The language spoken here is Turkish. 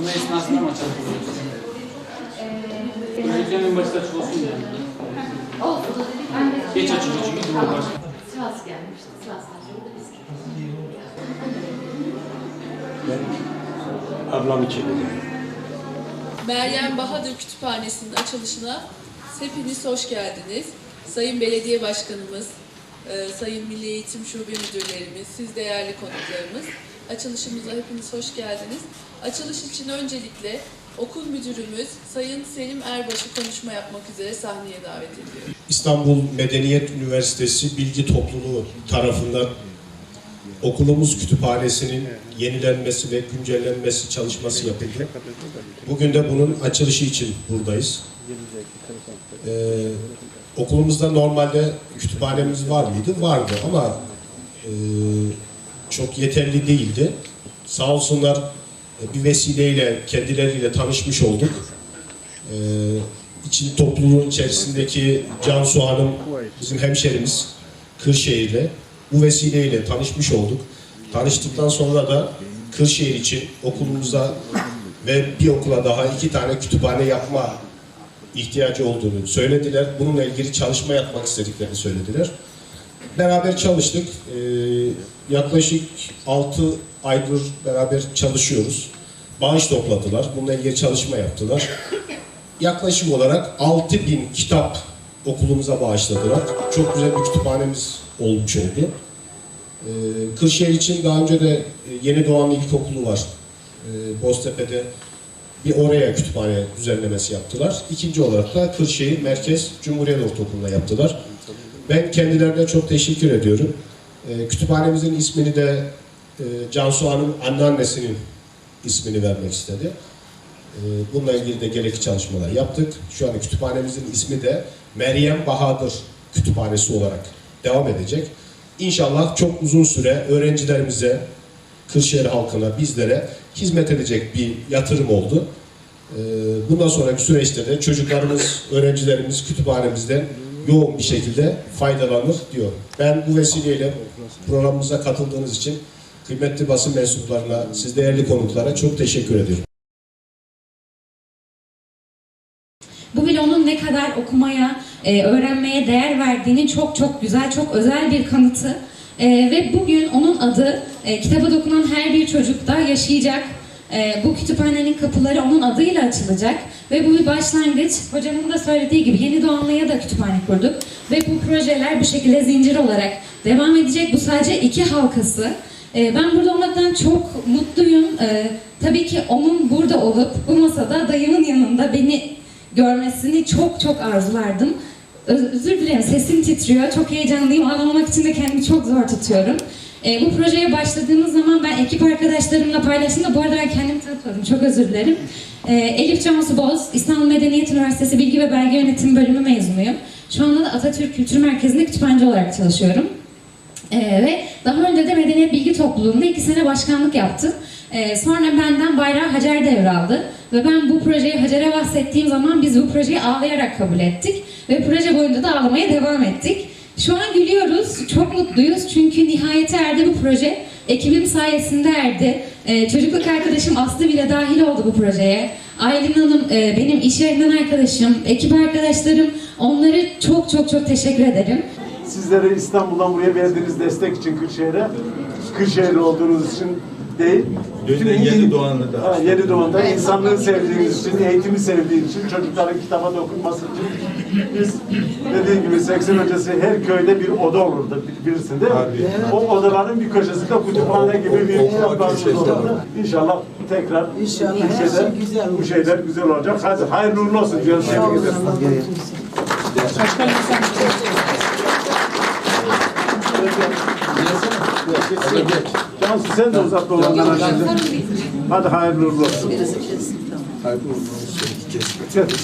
Çalışma esnasında mı çalışıyorsunuz? Öğretmen en başta çalışıyorsun yani. Geç açıldı çünkü duvar var. Sivas gelmişti. Sivas'tan ablam için Meryem Bahadır Kütüphanesi'nin açılışına hepiniz hoş geldiniz. Sayın Belediye Başkanımız, e, Sayın Milli Eğitim Şube Müdürlerimiz, siz değerli konuklarımız. Açılışımıza hepiniz hoş geldiniz. Açılış için öncelikle okul müdürümüz Sayın Selim Erbaş'ı konuşma yapmak üzere sahneye davet ediyorum. İstanbul Medeniyet Üniversitesi Bilgi Topluluğu tarafından okulumuz kütüphanesinin yenilenmesi ve güncellenmesi çalışması yapıldı. Bugün de bunun açılışı için buradayız. Ee, okulumuzda normalde kütüphanemiz var mıydı? Vardı ama e, çok yeterli değildi. Sağ olsunlar e, bir vesileyle kendileriyle tanışmış olduk. Ee, için topluluğun içerisindeki Cansu Hanım bizim hemşerimiz Kırşehir'le bu vesileyle tanışmış olduk. Tanıştıktan sonra da Kırşehir için okulumuza ve bir okula daha iki tane kütüphane yapma ihtiyacı olduğunu söylediler. Bununla ilgili çalışma yapmak istediklerini söylediler. Beraber çalıştık. Ee, yaklaşık 6 aydır beraber çalışıyoruz. Bağış topladılar. Bununla ilgili çalışma yaptılar yaklaşık olarak 6000 kitap okulumuza bağışladılar. Çok güzel bir kütüphanemiz olmuş oldu. Ee, Kırşehir için daha önce de e, Yeni Doğan İlkokulu var. Ee, Boztepe'de bir oraya kütüphane düzenlemesi yaptılar. İkinci olarak da Kırşehir Merkez Cumhuriyet Ortaokulu'na yaptılar. Ben kendilerine çok teşekkür ediyorum. Ee, kütüphanemizin ismini de e, Cansu Hanım anneannesinin ismini vermek istedi. Ee, Bununla ilgili de gerekli çalışmalar yaptık. Şu an kütüphanemizin ismi de Meryem Bahadır Kütüphanesi olarak devam edecek. İnşallah çok uzun süre öğrencilerimize, Kırşehir halkına, bizlere hizmet edecek bir yatırım oldu. Ee, Bundan sonraki süreçte de çocuklarımız, öğrencilerimiz kütüphanemizden yoğun bir şekilde faydalanır diyor. Ben bu vesileyle programımıza katıldığınız için kıymetli basın mensuplarına, siz değerli konuklara çok teşekkür ediyorum. Bu bile onun ne kadar okumaya, e, öğrenmeye değer verdiğinin çok çok güzel, çok özel bir kanıtı. E, ve bugün onun adı e, kitaba dokunan her bir çocukta yaşayacak. E, bu kütüphanenin kapıları onun adıyla açılacak. Ve bu bir başlangıç. Hocamın da söylediği gibi Yeni Doğanlı'ya da kütüphane kurduk. Ve bu projeler bu şekilde zincir olarak devam edecek. Bu sadece iki halkası. E, ben burada olmaktan çok mutluyum. E, tabii ki onun burada olup bu masada dayımın yanında beni görmesini çok çok arzulardım. Öz- Özür dilerim sesim titriyor. Çok heyecanlıyım. Ağlamamak için de kendimi çok zor tutuyorum. Ee, bu projeye başladığımız zaman ben ekip arkadaşlarımla paylaştım da bu arada ben kendimi tanıtmadım. Çok özür dilerim. Ee, Elif Cansu Boz, İstanbul Medeniyet Üniversitesi Bilgi ve Belge Yönetimi bölümü mezunuyum. Şu anda da Atatürk Kültür Merkezi'nde kütüphaneci olarak çalışıyorum. Ee, ve daha önce de Medeniyet Bilgi Topluluğu'nda iki sene başkanlık yaptım. Ee, sonra benden bayrağı Hacer devraldı. Ve ben bu projeyi Hacer'e bahsettiğim zaman biz bu projeyi ağlayarak kabul ettik. Ve proje boyunca da ağlamaya devam ettik. Şu an gülüyoruz, çok mutluyuz çünkü nihayete erdi bu proje. Ekibim sayesinde erdi. Ee, çocukluk arkadaşım Aslı bile dahil oldu bu projeye. Aylin Hanım e, benim iş yerinden arkadaşım, ekip arkadaşlarım. Onları çok çok çok teşekkür ederim. Sizlere İstanbul'dan buraya verdiğiniz destek için Kırşehir'e, Kırşehirli olduğunuz için değil. Dün de Bütün Yeni Doğan'da da. Ha, Yeni Doğan'da insanlığı sevdiğiniz için, eğitimi sevdiğiniz için, çocukların kitaba dokunması için biz dediğim gibi 80 öncesi her köyde bir oda olurdu bilirsin değil mi? Tabii. O odaların bir köşesinde kütüphane gibi bir köşesi. olurdu. İnşallah tekrar İnşallah bu şeyler, şey güzel bu olacak. şeyler güzel olacak. Hadi hayırlı uğurlu olsun diyoruz. Tebrik ederim. Cansu sen de uzatma olanlara şimdi. Hadi hayırlı uğurlu olsun. Hayırlı uğurlu olsun.